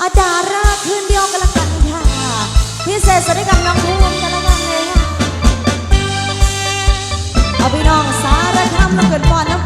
อาจาราคืนเดียวกันละกันค่ะพิเศษสวัสดีกับน้องภูมกันละกันเลยค่ะเอาพี่น้องสารคำมาเกิดปอนนะ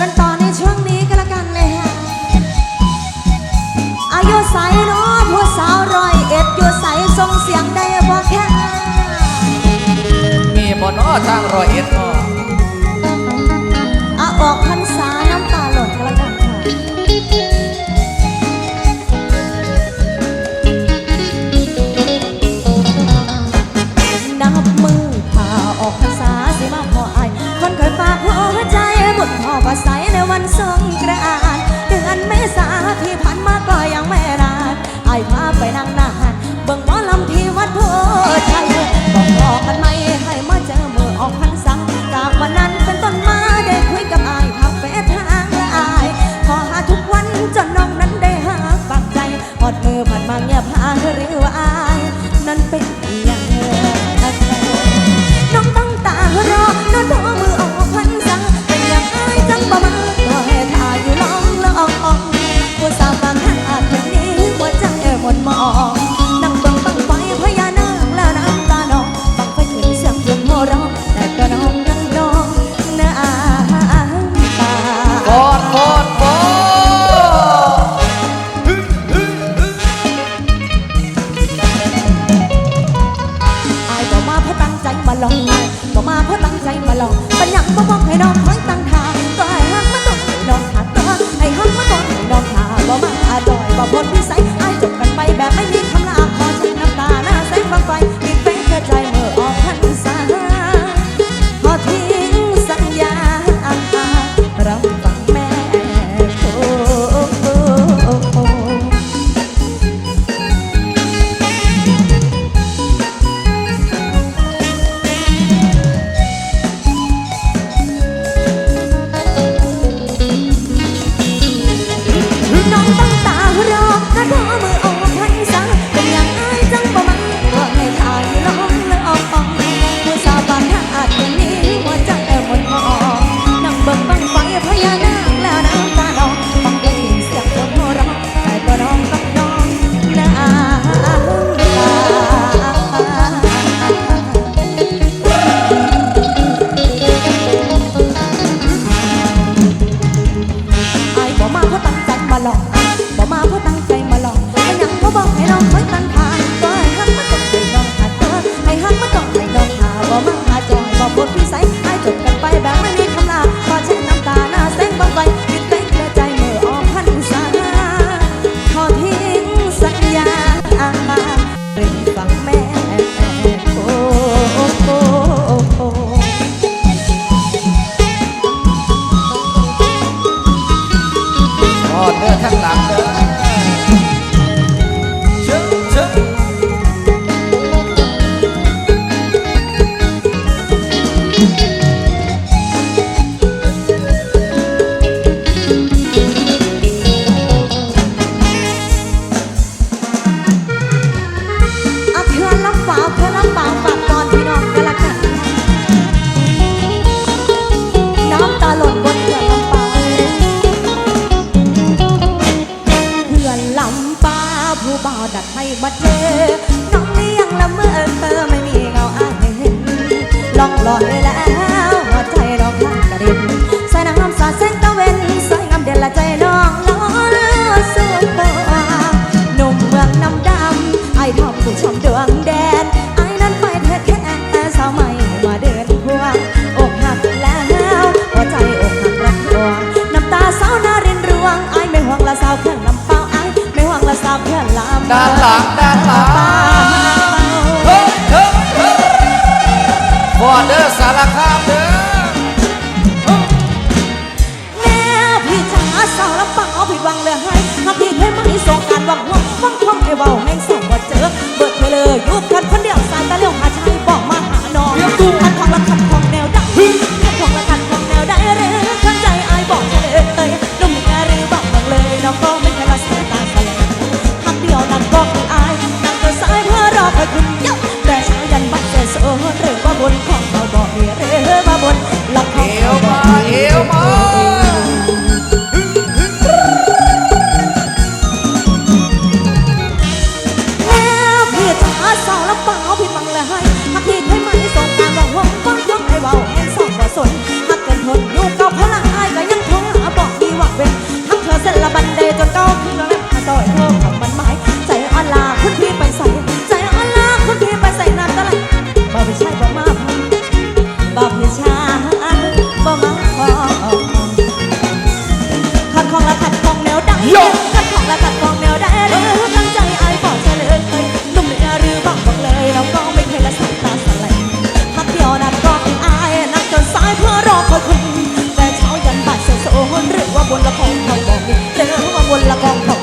กันต่อในช่วงนี้ก็แล้วกันเลยฮะอายุใสเนาะผัวสาวรอยเอ็ดอยู่ใสทรงเสียงได้พอแค่มีบ่น้อทางรอยเอ็ดเนาะ ของรับคำของแด ว่าบนละครคอยบอกนี่เด้อว่าบนละครคอง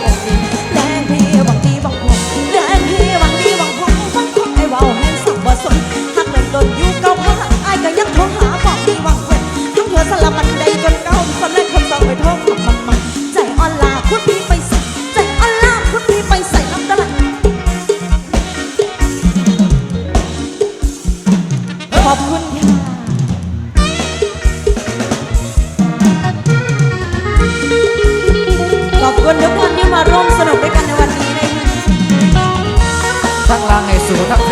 他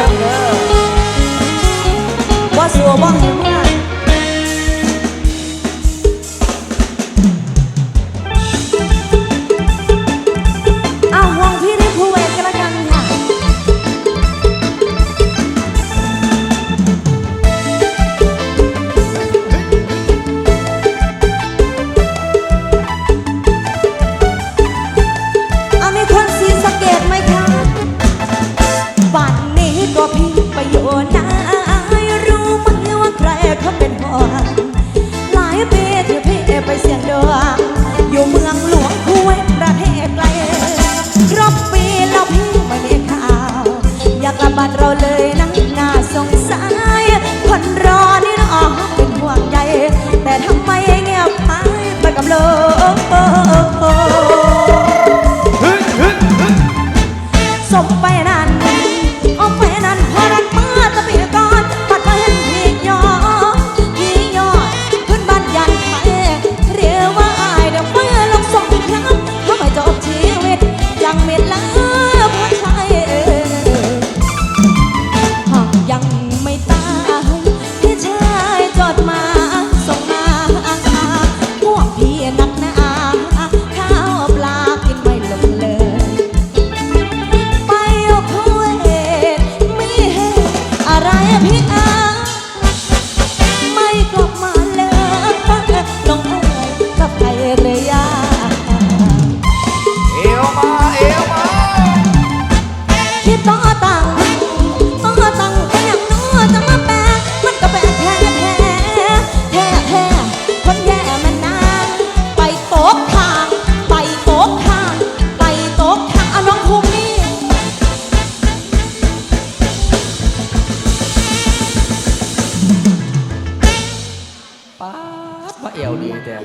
ก็เอวดีแต่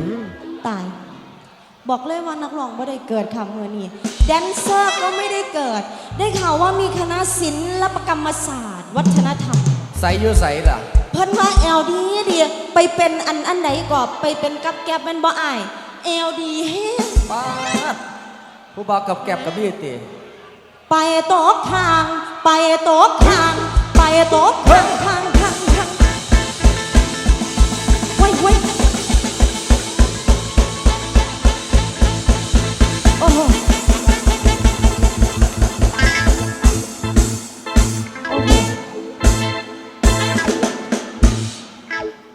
ตาย บอกเลยว่านักร้องไม่ได้เกิดค่ะเมื่อนี้แดนเซอร์ก็ไม่ได้เกิด ได้ข่าวว่ามีคณะศิลปกรรมศาสตร์ วัฒนธรรม ใส่อยูใส่ล่ะ เพิ่นว่าเอลดีดีไปเป็นอันอันไหนก็ไปเป็นกับแกบเป็นบ่อายเอลดีเฮ้ป้าดผู้บ่าวกับแก็บกับบี้ติไปโต๊ะทาง ไปโต๊ะทาง ไปโต๊ะทาง ไว้ไว้โอ้โอ้โห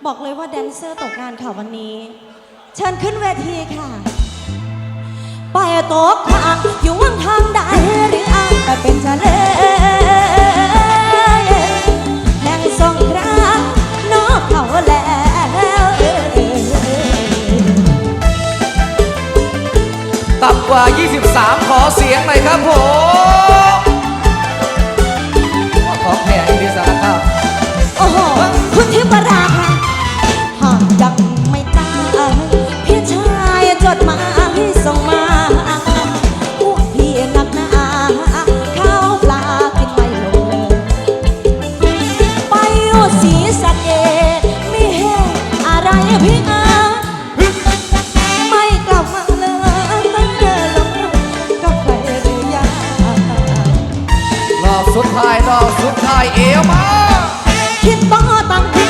บอกเลยว่าแดนเซอร์ตกงานค่ะวันนี้ เชิญขึ้นเวทีค่ะ ไปโต๊ะทางอยู่ว่างทางใดหรืออ้างแต่เป็นทะเล ต่ำกว่า 23 ขอเสียงหน่อยครับผมขอแผ่ที่สารครับโอ้โห คุณทิพรา ท้ายดอกสุดท้ายเอวมา คิดต่อตั้ง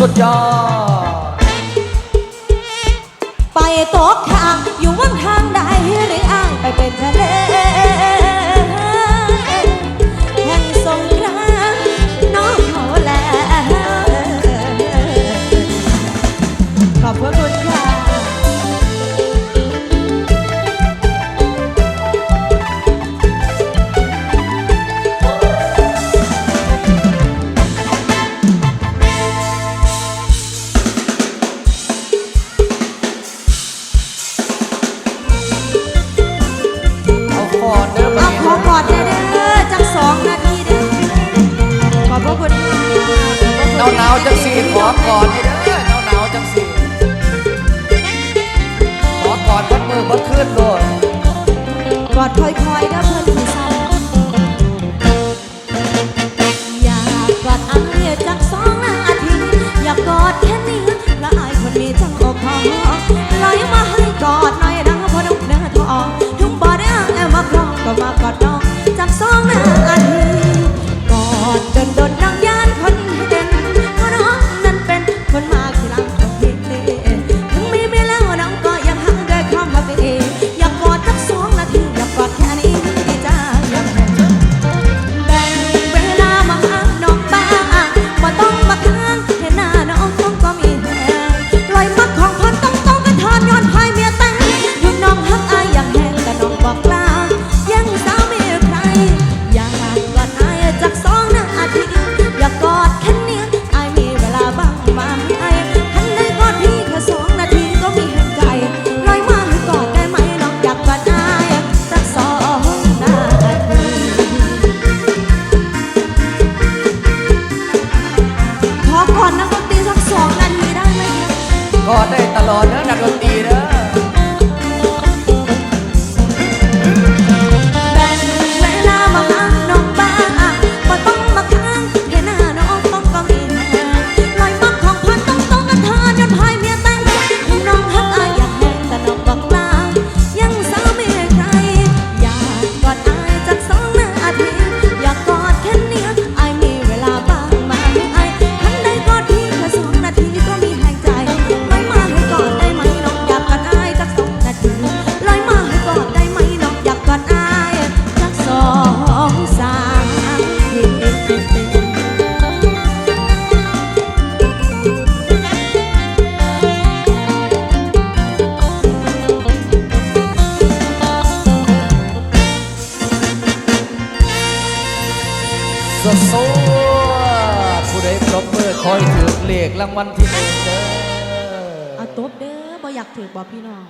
สุดยอด พอได้ตลอดเนื้อนักดนตรีเด้อางวัล